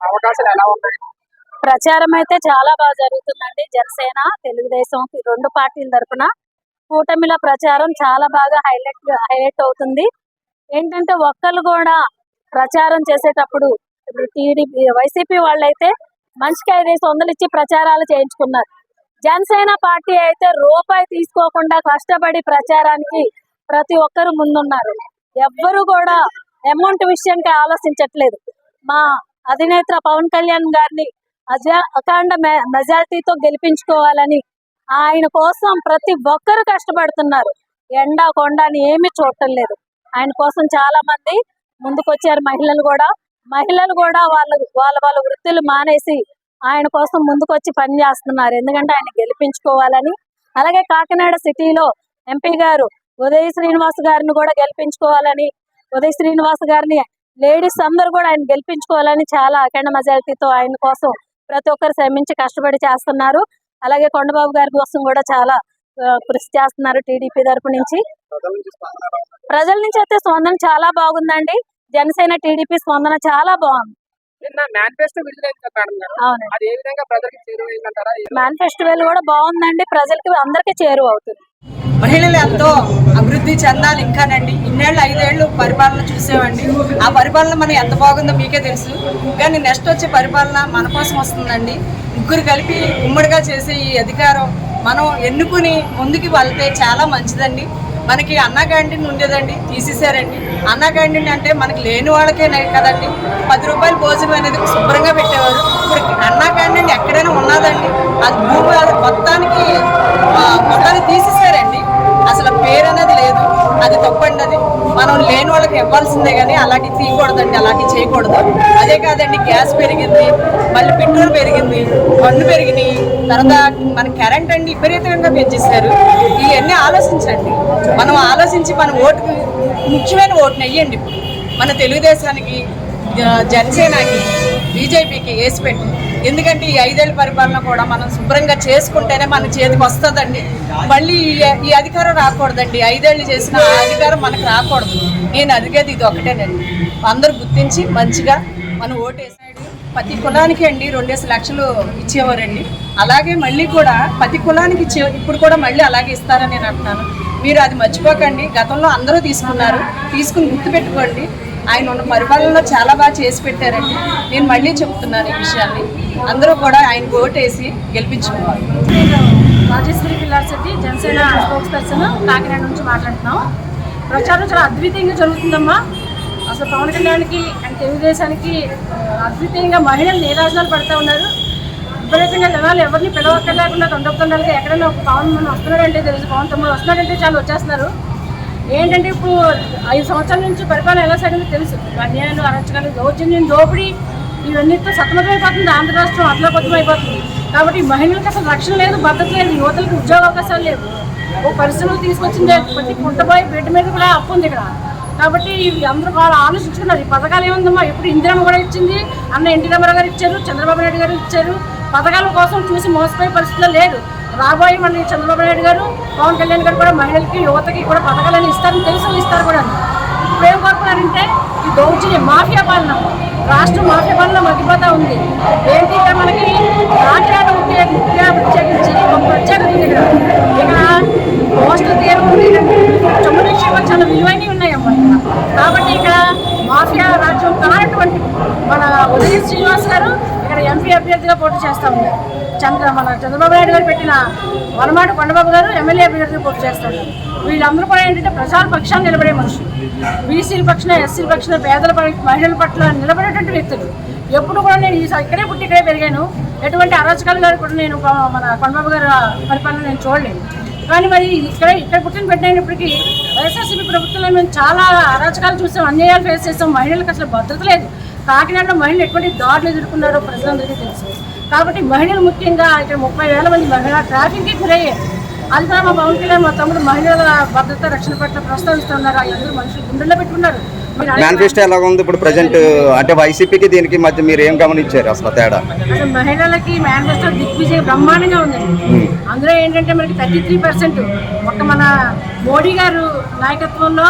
అవకాశాలు ఎలా ఉన్నాయి? ప్రచారం అయితే చాలా బాగా జరుగుతుందండి. జనసేన తెలుగుదేశం రెండు పార్టీల తరఫున కూటమిల ప్రచారం చాలా బాగా హైలైట్ హైలైట్ అవుతుంది. ఏంటంటే ఒక్కరు కూడా ప్రచారం చేసేటప్పుడు ఇప్పుడు టీడీపీ వైసీపీ వాళ్ళైతే మనిషికి ఐదేసి వందలు ఇచ్చి ప్రచారాలు చేయించుకున్నారు. జనసేన పార్టీ అయితే రూపాయి తీసుకోకుండా కష్టపడి ప్రచారానికి ప్రతి ఒక్కరు ముందున్నారు. ఎవ్వరు కూడా అమౌంట్ విషయంగా ఆలోచించట్లేదు. మా అధినేత పవన్ కళ్యాణ్ గారిని అజ- అఖండ మె- మెజారిటీతో గెలిపించుకోవాలని ఆయన కోసం ప్రతి ఒక్కరు కష్టపడుతున్నారు. ఎండ కొండ అని ఏమీ చూడటం లేదు. ఆయన కోసం చాలా మంది ముందుకొచ్చారు మహిళలు కూడా. మహిళలు కూడా వాళ్ళ వాళ్ళ వాళ్ళ వృత్తులు మానేసి ఆయన కోసం ముందుకొచ్చి పని చేస్తున్నారు. ఎందుకంటే ఆయన గెలిపించుకోవాలని. అలాగే కాకినాడ సిటీలో ఎంపీ గారు ఉదయ శ్రీనివాస్ గారిని కూడా గెలిపించుకోవాలని ఉదయ్ శ్రీనివాస్ గారిని లేడీస్ అందరూ కూడా ఆయన గెలిపించుకోవాలని చాలా అఖండ మెజారిటీతో ఆయన కోసం ప్రతి ఒక్కరు శ్రమించి కష్టపడి చేస్తున్నారు. అలాగే కొండబాబు గారి కోసం కూడా చాలా కృషి చేస్తున్నారు టీడీపీ తరపు నుంచి. ప్రజల నుంచి అయితే స్పందన చాలా బాగుందండి. జనసేన టీడీపీ స్పందన చాలా బాగుంది. మేనిఫెస్టో కూడా బాగుందండి. ప్రజలకి అందరికీ చేరువ అవుతుంది మహిళలు ఎంతో అభివృద్ధి చెందాలి ఇంకానండి. ఇన్నేళ్ళు ఐదేళ్ళు పరిపాలన చూసామండి ఆ పరిపాలన మనం ఎంత బాగుందో మీకే తెలుసు. కానీ నెక్స్ట్ వచ్చే పరిపాలన మన కోసం వస్తుందండి. ముగ్గురు కలిపి ఉమ్మడిగా చేసే ఈ అధికారం మనం ఎన్నుకుని ముందుకు వెళ్తే చాలా మంచిదండి. మనకి అన్నా క్యాంటీన్ ఉండేదండి తీసేశారండి. అన్నా క్యాంటీన్ అంటే మనకి లేని వాళ్ళకే కదండి. పది రూపాయల భోజనం అనేది శుభ్రంగా పెట్టేవారు. ఇప్పుడు అన్నా క్యాంటీన్ ఎక్కడైనా ఉన్నదండి. అది భూమి మొత్తానికి ఆ, మొత్తాన్ని తీసేశారండి. అసలు పేరు అనేది లేదు. అది తప్పండి అది. మనం లేని వాళ్ళకి ఇవ్వాల్సిందే కానీ అలాంటివి తీయకూడదండి అలాంటివి చేయకూడదు. అదే కాదండి గ్యాస్ పెరిగింది మళ్ళీ పెట్రోల్ పెరిగింది పన్ను పెరిగినాయి. తర్వాత మన కరెంట్ అండి విపరీతంగా పెంచేశారు. ఇవన్నీ ఆలోచించండి. మనం ఆలోచించి మన ఓటుకు ముఖ్యమైన ఓటుని వెయ్యండి మన తెలుగుదేశానికి జనసేనకి బీజేపీకి వేసి పెట్టి ఎందుకంటే ఈ ఐదేళ్ళ పరిపాలన కూడా మనం శుభ్రంగా చేసుకుంటేనే మన చేతికి వస్తుందండి. మళ్ళీ ఈ- ఈ అధికారం రాకూడదండి. ఐదేళ్ళు చేసిన ఆ అధికారం మనకు రాకూడదు. నేను అడిగేది ఇది ఒకటేనండి. అందరూ గుర్తించి మంచిగా మనం ఓటేసాడు ప్రతి కులానికి అండి రెండేసి లక్షలు ఇచ్చేవారండి. అలాగే మళ్ళీ కూడా ప్రతి కులానికి ఇచ్చే ఇప్పుడు కూడా మళ్ళీ అలాగే ఇస్తారని నేను అంటున్నాను. మీరు అది మర్చిపోకండి. గతంలో అందరూ తీసుకున్నారు. తీసుకుని గుర్తుపెట్టుకోండి. ఆయన ఉన్న పరిపాలనలో చాలా బాగా చేసి పెట్టారండి. నేను మళ్ళీ చెప్తున్నాను ఈ విషయాన్ని. అందరూ కూడా ఆయన ఓటేసి గెలిపించుకోవాలి. రాజేశ్వరి పిల్లార్శెట్టి జనసేన స్పోక్స్ పర్సన్ కాకినాడ నుంచి మాట్లాడుతున్నాం. ప్రచారం చాలా అద్వితీయంగా జరుగుతుందమ్మా. అసలు పవన్ కళ్యాణ్కి అండ్ తెలుగుదేశానికి అద్వితీయంగా మహిళలు నీరాజనాలు పడుతూ ఉన్నారు. విపరీతంగా జనాలు ఎవరిని పిలవక్కర్లేకుండా తొందరగా ఎక్కడైనా ఒక పవన్ మనం వస్తున్నాడంటే తెలుసు పవన్ తమ్ముడు వస్తున్నాడంటే చాలా వచ్చేస్తున్నారు. ఏంటంటే ఇప్పుడు ఐదు సంవత్సరాల నుంచి పరిపాలన ఎలా సాగిందో తెలుసు. అన్యాయాలు అరచకాలు దౌర్జన్యం దోపిడీ ఇవన్నీతో సతమతమైపోతుంది ఆంధ్ర రాష్ట్రం అతలపతం అయిపోతుంది కాబట్టి మహిళలకు అసలు రక్షణ లేదు భద్రత లేదు యువతలకు ఉద్యోగ అవకాశాలు లేవు. ఓ పరిశ్రమలు తీసుకొచ్చిందే ప్రతి కుంటబాయి బిడ్డ మీద కూడా అప్పు ఉంది ఇక్కడ. కాబట్టి ఇవి అందరూ వాళ్ళు ఆలోచించుకున్నారు. ఈ పథకాలు ఏముందమ్మా? ఇప్పుడు ఇందిరమ్మ కూడా ఇచ్చింది. అన్న ఎన్టీ రామారావు గారు ఇచ్చారు చంద్రబాబు నాయుడు గారు ఇచ్చారు. పథకాల కోసం చూసి మోసపోయే పరిస్థితుల్లో లేదు రాబోయే మన చంద్రబాబు నాయుడు గారు పవన్ కళ్యాణ్ గారు కూడా మహిళలకి యువతకి కూడా పథకాలను ఇస్తారని తెలుసు ఇస్తారు కూడా. ఇప్పుడు ఏం కోరుకున్నారంటే ఈ దౌర్జన్య మాఫియా పాలన. రాష్ట్రం మాఫియా పాలన మగ్గిపోతూ ఉంది. ఏంటి ఇక్కడ మనకి? కాకినాడ ముఖ్య ప్రత్యేకించి ఒక ప్రత్యేకత ఉంది ఇక్కడ. ఇక్కడ కోస్టల్ తీరం ఉంది. నిక్షేపాలు చాలా విలువైనవి ఉన్నాయమ్మా కాబట్టి ఇక్కడ మాఫియా రాజ్యం కానటువంటి మన ఉదయ శ్రీనివాస్ గారు ఎంపీ అభ్యర్థిగా పోటీ చేస్తా ఉన్నారు చంద్ర మన చంద్రబాబు నాయుడు గారు పెట్టిన వనమాటి కొండబాబు గారు ఎమ్మెల్యే అభ్యర్థిగా పోటీ చేస్తాడు వీళ్ళందరూ కూడా ఏంటంటే ప్రజల పక్షాన్ని నిలబడే మనుషులు. బీసీల పక్షాన ఎస్సీల పక్షాన పేదల మహిళల పట్ల నిలబడేటువంటి వ్యక్తులు. ఎప్పుడు కూడా నేను ఈ స- ఇక్కడే పుట్టి ఇక్కడే పెరిగాను. ఎటువంటి అరాచకాలు గారు కూడా నేను మన కొండబాబు గారు పరిపాలన నేను చూడలేను కానీ మరి ఇక్కడ ఇక్కడ పుట్టిన పెట్టినప్పటికీ వైఎస్ఆర్సీపీ ప్రభుత్వంలో మేము చాలా అరాచకాలు చూసాం అన్యాయాలు ఫేస్ చేసాం. మహిళలకు అసలు భద్రత లేదు. కాకినాడలో మహిళలు ఎటువంటి దాడులు ఎదుర్కొన్నారో ప్రజలందరికీ తెలుసు. కాబట్టి మహిళలు ముఖ్యంగా ఇక్కడ ముప్పై వేల మంది మహిళా ట్రాఫిక్కి గురయ్యారు అది కూడా మా పవన్ కళ్యాణ్ మా తమ్ముడు మహిళల భద్రత రక్షణ పట్ల ప్రస్తావిస్తున్నారు. అందరూ మనుషులు గుండెల్లో పెట్టుకున్నారు. మేనిఫెస్టో ఎలా ఉంది ఇప్పుడు ప్రజెంట్ అంటే వైసీపీకి దీనికి మధ్య మీరు ఏం గమనించారు అసలు తేడా? మహిళలకి మేనిఫెస్టో దిగ్విజయం బ్రహ్మాండంగా ఉందండి. అందులో ఏంటంటే మనకి థర్టీ త్రీ పర్సెంట్ ఒక మన మోడీ గారు నాయకత్వంలో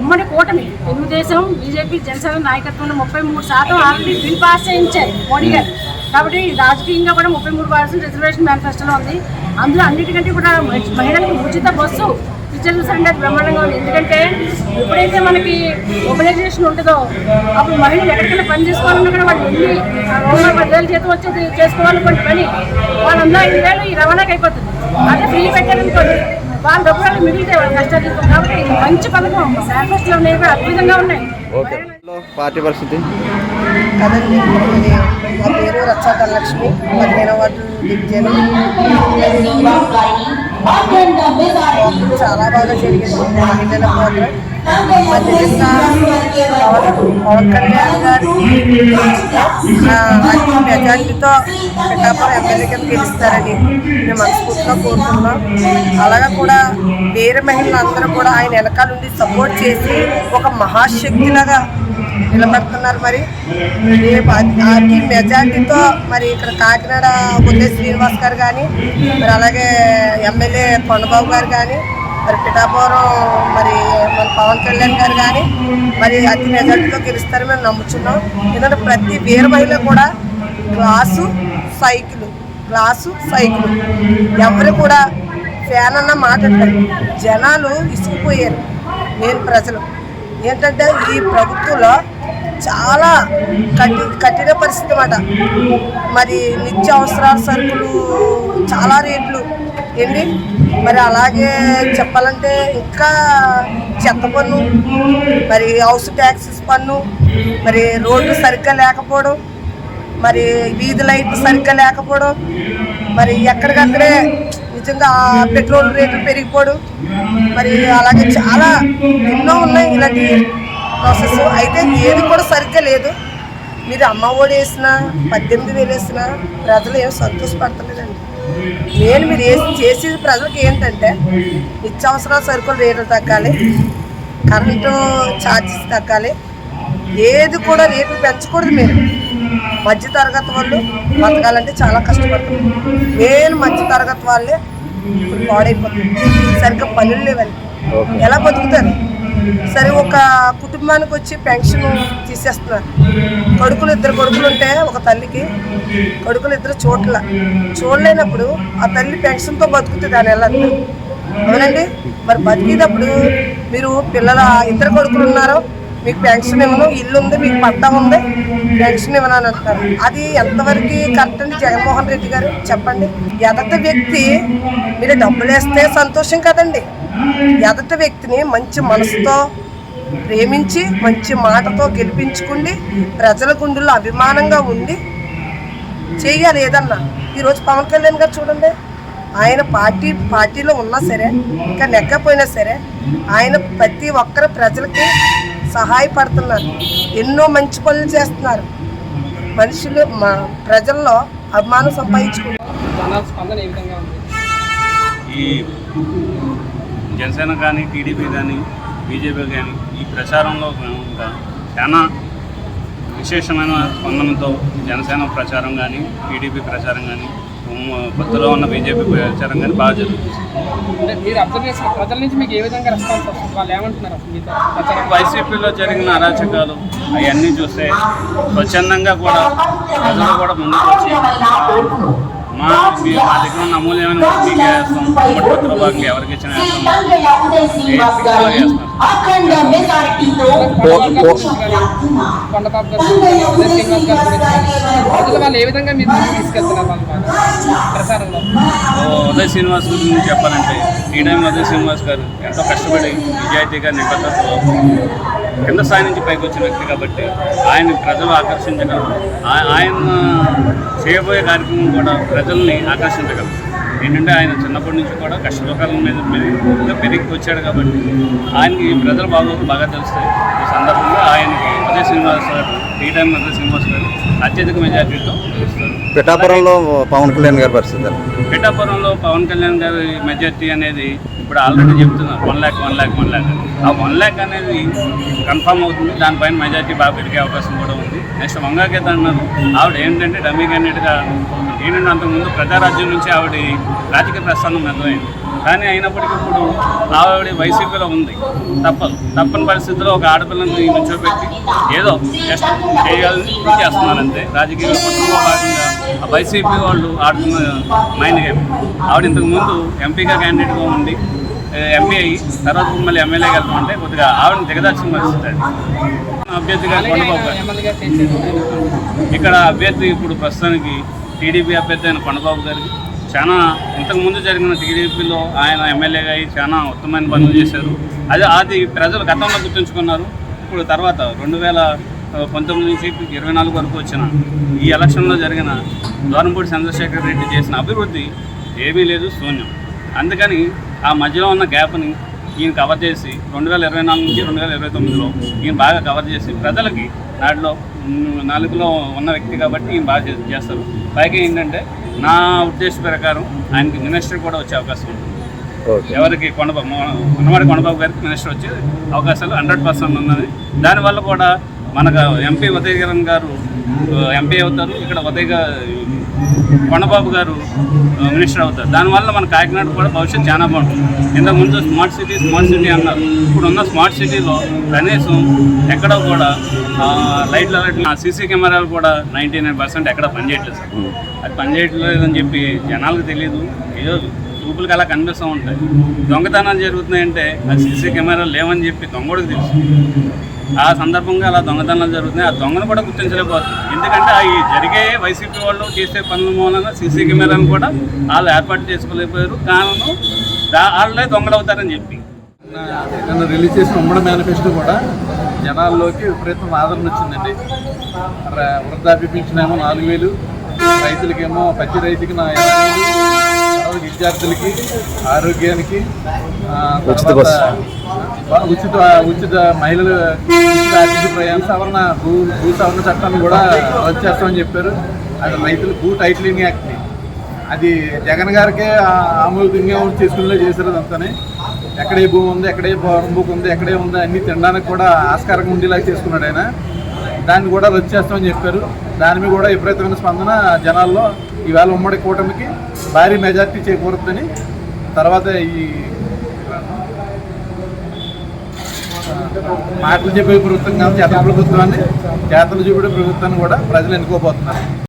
ఉమ్మడి కూటమి. తెలుగుదేశం బీజేపీ జనసేన నాయకత్వంలో ముప్పై మూడు శాతం ఆల్రెడీ బిల్ పాస్ చేయించారు మోడీ గారు. కాబట్టి రాజకీయంగా కూడా ముప్పై మూడు పర్సెంట్ రిజర్వేషన్ మేనిఫెస్టోలో ఉంది. అందులో అన్నిటికంటే కూడా మహిళలకు ఉచిత బస్సు పిక్చర్ చూసారంటే బ్రహ్మాండంగా ఉంది. ఎందుకంటే ఎప్పుడైతే మనకి మొబిలైజేషన్ ఉంటుందో అప్పుడు మహిళలు ఎక్కడికైనా పని చేసుకోవాలన్నా కూడా వాళ్ళు వెళ్ళి ఆ పదివేల చేతి వచ్చేది చేసుకోవాలనుకోండి పని. వాళ్ళందరూ ఐదు వేలు ఈ రవాణాకి అయిపోతుంది. అదే ఫ్రీ పెట్టారనుకోండి. వాళ్ళ డబ్బులు మిగిలితే వాళ్ళ కష్టాలు తీసుకో. కాబట్టి ఇది మంచి పథకం ఉన్నాయి కూడా అద్భుతంగా ఉన్నాయి. ఓకే. పార్టీ పరిస్థితి? కదండి నా పేరు Racha Dhanalakshmi ward division programme చాలా బాగా జరిగింది. మహిళల ప్రోగ్రాం మరి పవన్ కళ్యాణ్ గారు మెజార్టీతో పిఠాపురం ఎమ్మెల్యే కింద గెలుస్తారని మేము మనస్ఫూర్తిగా కోరుతున్నాం అలాగా కూడా వేరే మహిళలు అందరూ కూడా ఆయన వెనకాల నుండి సపోర్ట్ చేసి ఒక మహాశక్తిలాగా నిలబడుతున్నారు మరి. రేపు అతి మెజార్టీతో మరి ఇక్కడ కాకినాడ బుద్ధే శ్రీనివాస్ గారు కానీ మరి అలాగే ఎమ్మెల్యే కొండబాబు గారు కానీ మరి పిఠాపురం మరి మన పవన్ కళ్యాణ్ గారు కానీ మరి అతి మెజార్టీతో గెలుస్తారని మేము నమ్ముతున్నాం ఎందుకంటే ప్రతి వీర మహిళ కూడా గ్లాసు సైకిల్ గ్లాసు సైకిల్. ఎవరు కూడా ఫ్యాన్ అన్న మాట్లాడతారు జనాలు ఇసుకుపోయారు. నేను ప్రజలు. ఏంటంటే ఈ ప్రభుత్వంలో చాలా కఠి కఠిన పరిస్థితి అన్నమాట. మరి నిత్య అవసరాల సరుకులు చాలా రేట్లు. ఏంటి? మరి అలాగే చెప్పాలంటే ఇంకా చెత్త పన్ను మరి హౌస్ ట్యాక్సెస్ పన్ను మరి రోడ్లు సరిగ్గా లేకపోవడం మరి వీధి లైట్లు సరిగ్గా లేకపోవడం మరి ఎక్కడికక్కడే నిజంగా పెట్రోల్ రేట్లు పెరిగిపోవడం మరి అలాగే చాలా ఎన్నో ఉన్నాయి ఇలాంటి ప్రాసెస్. అయితే ఏది కూడా సరిగ్గా లేదు. మీరు అమ్మ ఒడి వేసినా పద్దెనిమిది వేలు వేసినా ప్రజలు ఏం సంతోషపడతలేదండి. నేను మీరు వేసి చేసేది ప్రజలకు ఏంటంటే నిత్యావసరాల సరుకులు రేట్లు తగ్గాలి కరెంటు ఛార్జెస్ తగ్గాలి ఏది కూడా రేట్లు పెంచకూడదు మీరు. మధ్య తరగతి వాళ్ళు బతకాలంటే చాలా కష్టపడుతుంది నేను మధ్య తరగతి వాళ్ళే ఇప్పుడు పాడైపోతుంది సరిగ్గా పనులు లేవని ఎలా బతుకుతారు? సరే ఒక కుటుంబానికి వచ్చి పెన్షన్ తీసేస్తున్నారు. కొడుకులు ఇద్దరు కొడుకులు ఉంటే ఒక తల్లికి. కొడుకులు ఇద్దరు చోట్ల చూడలేనప్పుడు ఆ తల్లి పెన్షన్తో బతుకుతుంది ఆ నెల అవునండి? మరి బతికేటప్పుడు మీరు పిల్లల ఇద్దరు కొడుకులు ఉన్నారో మీకు పెన్షన్ ఇవ్వను ఇల్లు ఉంది మీకు పట్టా ఉంది పెన్షన్ ఇవ్వను అని అంటారు. అది ఎంతవరకు కరెక్ట్ అండి? జగన్మోహన్ రెడ్డి గారు చెప్పండి. ఎదట వ్యక్తి మీరు డబ్బులు వేస్తే సంతోషం కదండి. ఎదట వ్యక్తిని మంచి మనసుతో ప్రేమించి మంచి మాటతో గెలిపించుకుండి ప్రజల గుండెల్లో అభిమానంగా ఉండి చేయాలి ఏదన్నా. ఈరోజు పవన్ కళ్యాణ్ గారు చూడండి. ఆయన పార్టీ పార్టీలో ఉన్నా సరే ఇంకా నెగ్గపోయినా సరే ఆయన ప్రతి ఒక్కరు ప్రజలకి సహాయపడుతున్నారు. ఎన్నో మంచి పనులు చేస్తున్నారు. మనుషులు మా ప్రజల్లో అభిమానం సంపాదించుకుంటారు జనాల స్పందన ఏ విధంగా ఉంది? ఈ జనసేన కానీ టీడీపీ కానీ బీజేపీ కానీ ఈ ప్రచారంలో చాలా విశేషమైన స్పందనతో జనసేన ప్రచారం కానీ టీడీపీ ప్రచారం కానీ కొత్తలో ఉన్న బీజేపీ ప్రచారం కానీ బాగా జరుగుతుంది. అంటే మీరు అబ్జర్వ్ చేసిన ప్రజల నుంచి మీకు ఏ విధంగా రెస్పాన్స్ వస్తుంది? వాళ్ళు ఏమంటున్నారు అసలు వైసీపీలో జరిగిన అరాచకాలు అవన్నీ చూస్తే స్వచ్ఛందంగా కూడా ప్రజలు కూడా ముందుకు వచ్చి మా దగ్గర ఉన్న అమూల్యమైన మీకే వేస్తాం. ఉమ్మడి ఎవరికి ఇచ్చిన వేస్తాం. ఏ పిక్చర్లో వేస్తాం కొండబాబు గారు కానీ, ఉదయ్ శ్రీనివాస్ గారు గురించి కానీ, ప్రజలు వాళ్ళు ఏ విధంగా మీరు తీసుకెళ్తున్నారు బాగా ఓ ఉదయ్ శ్రీనివాస్ గురించి చెప్పాలంటే ఈ టైం ఉదయ్ శ్రీనివాస్ గారు ఎంతో కష్టపడి నిజాయితీగా నిబద్ధతతో కింద స్థాయి నుంచి పైకి వచ్చిన వ్యక్తి కాబట్టి ఆయన ప్రజలు ఆకర్షించగలరు. ఆయన చేయబోయే కార్యక్రమం కూడా ప్రజల్ని ఆకర్షించగలరు. ఏంటంటే ఆయన చిన్నప్పటి నుంచి కూడా కష్టసుఖాల మీద పెరిగి పెరిగి వచ్చాడు కాబట్టి ఆయనకి ప్రజల బాగోగులు బాగా తెలుస్తాయి. ఈ సందర్భంగా ఆయనకి మధ్య శ్రీనివాస్ గారు టీ టైం మధ్య శ్రీనివాస్ గారు అత్యధిక మెజార్టీతో గెలుస్తారు. పిఠాపురంలో పవన్ కళ్యాణ్ గారి పరిస్థితి? పిఠాపురంలో పవన్ కళ్యాణ్ గారి మెజార్టీ అనేది ఇప్పుడు ఆల్రెడీ చెప్తున్నారు one lakh one lakh one lakh ఆ వన్ ల్యాక్ అనేది కన్ఫామ్ అవుతుంది దానిపైన మెజార్టీ బాగా పెరిగే అవకాశం కూడా ఉంది. నెక్స్ట్ వంగాకేత అన్నారు ఆవిడ ఏంటంటే డమ్మీ క్యాండిడేట్గా ఏంటంటే అంతకుముందు ప్రజారాజ్యం నుంచి ఆవిడ రాజకీయ ప్రస్థానం మొదలైంది. కానీ అయినప్పటికీ ఇప్పుడు ఆవిడ వైసీపీలో ఉంది. తప్పదు. తప్పని పరిస్థితిలో ఒక ఆడపిల్లని నుంచోబెట్టి ఏదో జస్ట్ చేయాలని చేస్తున్నారంతే. రాజకీయ కుటుంబంలో భాగంగా ఆ వైసీపీ వాళ్ళు ఆడుతున్న మైండ్ గేమ్ ఆవిడ ఇంతకుముందు ఎంపీగా క్యాండిడేట్గా ఉండి ఎంపీ అయ్యి తర్వాత మళ్ళీ ఎమ్మెల్యేగా వెళ్తామంటే కొద్దిగా ఆవిడని దిగదార్చిన పరిస్థితి అది. అభ్యర్థిగా కొండబాబు ఇక్కడ అభ్యర్థి ఇప్పుడు ప్రస్తుతానికి టీడీపీ అభ్యర్థి అయిన కొండబాబు గారికి. చాలా ఇంతకుముందు జరిగిన టీడీపీలో ఆయన ఎమ్మెల్యేగా అయ్యి చాలా ఉత్తమమైన పనులు చేశారు. అదే అది ప్రజలు గతంలో గుర్తుంచుకున్నారు. ఇప్పుడు తర్వాత రెండు వేల పంతొమ్మిది నుంచి ఇరవై నాలుగు వరకు వచ్చిన ఈ ఎలక్షన్లో జరిగిన దోరంపూడి చంద్రశేఖర్ రెడ్డి చేసిన అభివృద్ధి ఏమీ లేదు శూన్యం. అందుకని ఆ మధ్యలో ఉన్న గ్యాప్ని ఈయన కవర్ చేసి రెండు వేల ఇరవై నాలుగు నుంచి రెండు వేల ఇరవై తొమ్మిదిలో ఈయన బాగా కవర్ చేసి ప్రజలకి నాటిలో నాలుగులో ఉన్న వ్యక్తి కాబట్టి ఈయన బాగా చేస్తారు. పైగా ఏంటంటే నా ఉద్దేశ ప్రకారం ఆయనకి మినిస్టర్ కూడా వచ్చే అవకాశం ఉంది. ఓకే. ఎవరికి కొండబాబు ఉన్నవాడి కొండబాబు గారికి మినిస్టర్ వచ్చే అవకాశాలు హండ్రెడ్ పర్సెంట్ ఉన్నది. దానివల్ల కూడా మనకు ఎంపీ ఉదయగిరణ్ గారు ఎంపీ అవుతారు. ఇక్కడ ఉదయ్ కొండబాబు గారు మినిస్టర్ అవుతారు. దానివల్ల మన కాకినాడ కూడా భవిష్యత్తు చాలా బాగుంటుంది. ఇంతకు ముందు స్మార్ట్ సిటీ స్మార్ట్ సిటీ అన్నారు. ఇప్పుడు ఉన్న స్మార్ట్ సిటీలో కనీసం ఎక్కడో కూడా లైట్లు లైట్ల సీసీ కెమెరాలు కూడా నైంటీ నైన్ పర్సెంట్ ఎక్కడ పనిచేయట్లేదు సార్. అది పనిచేయట్లేదని చెప్పి జనాలకు తెలియదు ఏదో చూపులకు అలా కనిపిస్తూ ఉంటాయి. దొంగతనాలు జరుగుతున్నాయంటే ఆ సీసీ కెమెరాలు లేవని చెప్పి దొంగడికి తెలుసు. ఆ సందర్భంగా అలా దొంగతనాలు జరుగుతున్నాయి. ఆ దొంగను కూడా గుర్తించలేకపోతుంది ఎందుకంటే అవి జరిగే వైసీపీ వాళ్ళు చేసే పనుల మూలన సీసీ కెమెరాను కూడా వాళ్ళు ఏర్పాటు చేసుకోలేకపోయారు. కారణం దా- వాళ్ళే దొంగలు అవుతారని చెప్పి. నిన్న రిలీజ్ చేసిన ఉమ్మడి మేనిఫెస్టో కూడా జనాల్లోకి విపరీతం ఆదరణ వచ్చిందండి. వృద్ధాప్య పింఛన్ ఏమో నాలుగు వేలు రైతులకేమో పచ్చి రైతుకి నా విద్యార్థులకి ఆరోగ్యానికి ఉచిత ఉచిత ఉచిత మహిళలు ప్రయాణ సవరణ భూ భూ సవరణ చట్టాన్ని కూడా రద్దు చేస్తామని చెప్పారు. అది రైతులు భూ టైటిలింగ్ యాక్ట్ని అది జగన్ గారికే ఆ- ఆమోదంగా తీసుకునే చేశారు అదంతానే. ఎక్కడే భూమి ఉంది ఎక్కడే పొరంబుక్ ఉంది ఎక్కడే ఉంది అన్ని తినడానికి కూడా ఆస్కారంగా ఉండేలాగా చేసుకున్నాడు ఆయన. దాన్ని కూడా రద్దు చేస్తామని చెప్పారు. దాని మీద కూడా విపరీతమైన స్పందన జనాల్లో. ఈవేళ ఉమ్మడి కూటమికి భారీ మెజార్టీ చేకూరుతుందని తర్వాత ఈ మాటలు చెప్పే ప్రభుత్వం కాదు చేతల ప్రభుత్వాన్ని చేతలు చూపే ప్రభుత్వాన్ని కూడా ప్రజలు ఎన్నుకోబోతున్నారు.